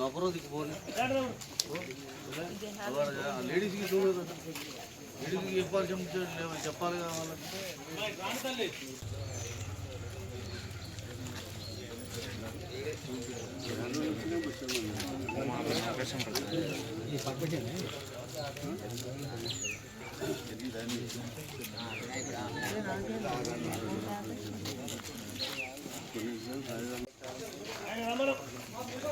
ఒకరోజుకి పోనీ. లేడీస్కి చూడదు లేడీస్కి చెప్పాలి చెప్ప- కదా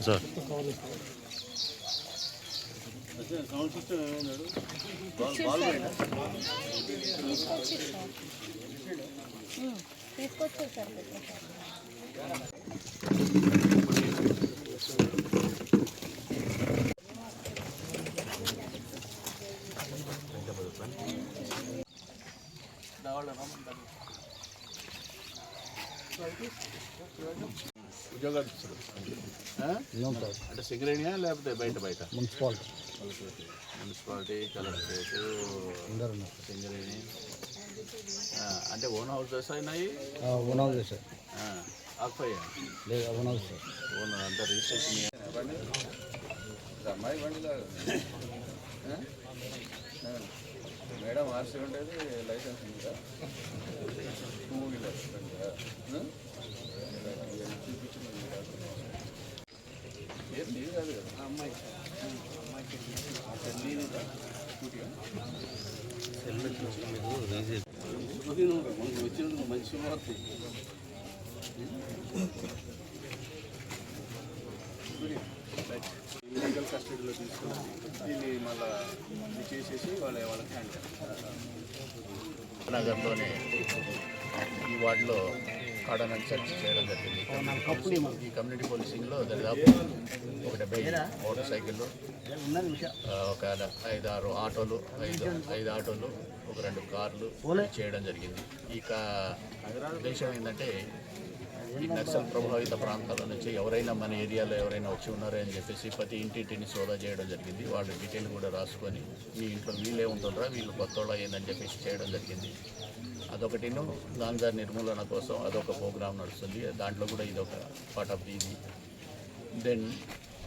సార్. సౌండ్ సిస్టమ్ ఏమన్నాడు బాల్ తీసుకొచ్చారు సార్ తీసుకొచ్చారు సార్ పెట్టేశారు ఉద్యోగాలు ఇస్తారు? అంటే సింగరేణియా లేకపోతే బయట బయట? మున్సిపాలిటీ. Municipality collectorate Singareni. అంటే ఓన్ హౌసెస్ అయినాయి? ఓన్ హౌస్ సార్ ఆకుపోయా లేదు ఓన్ హౌస్ సార్ ఓన్ అంతా రిజిస్ట్రేషన్ అమ్మాయి బండిలో. మేడం ఆర్సీ ఉండేది లైసెన్స్ ఉందా టూ వీలర్ ఏం నీది కాదు. కదా. అమ్మాయి మనకు వచ్చినందుకు మంచి వార్త లీగల్ కస్టడీలో తీసుకుని దీన్ని మళ్ళీ చేసేసి వాళ్ళ వాళ్ళకి హ్యాండ్ నగర్లోనే ఈ వార్డులో కాడనని సెర్చ్ చేయడం జరిగింది. ఈ కమ్యూనిటీ పోలీసింగ్లో దాదాపు ఒక డెబ్బై మోటార్ సైకిళ్ళు ఒక ఐదు ఆరు ఆటోలు ఐదు ఐదు ఆటోలు ఒక రెండు కార్లు చేయడం జరిగింది. ఈ కా ఉద్దేశం ఏంటంటే ఈ నక్సల్ ప్రభావిత ప్రాంతాల నుంచి ఎవరైనా మన ఏరియాలో ఎవరైనా వచ్చి ఉన్నారో అని చెప్పేసి ప్రతి ఇంటింటిని సోదా చేయడం జరిగింది. వాళ్ళ డీటెయిల్ కూడా రాసుకొని మీ ఇంట్లో వీళ్ళే ఉంటుండ్రా వీళ్ళు కొత్త వాళ్ళు చెప్పేసి చేయడం జరిగింది. అదొకటిను గాంజా నిర్మూలన కోసం అదొక ప్రోగ్రామ్ నడుస్తుంది. దాంట్లో కూడా ఇదొక పార్ట్ ఆఫ్ ది ఇది. దెన్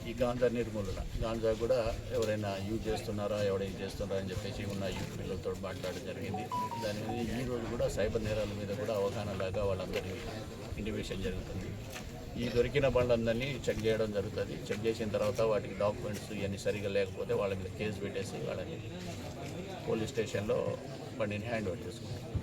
ఈ గాంజా నిర్మూలన. గాంజా కూడా ఎవరైనా యూజ్ చేస్తున్నారా ఎవరైనా చేస్తున్నారా అని చెప్పేసి ఉన్న యూత్ పిల్లలతో మాట్లాడడం జరిగింది. దాని మీద ఈ రోజు కూడా సైబర్ నేరాల మీద కూడా అవగాహన లాగా వాళ్ళందరినీ ఇండివేషన్ జరుగుతుంది. ఈ దొరికిన బండ్లందరినీ చెక్ చేయడం జరుగుతుంది. చెక్ చేసిన తర్వాత వాటికి డాక్యుమెంట్స్ ఇవన్నీ సరిగా లేకపోతే వాళ్ళ మీద కేసు పెట్టేసి వాళ్ళని పోలీస్ స్టేషన్లో బండిని హ్యాండ్ ఓవర్ చేసుకుంటాం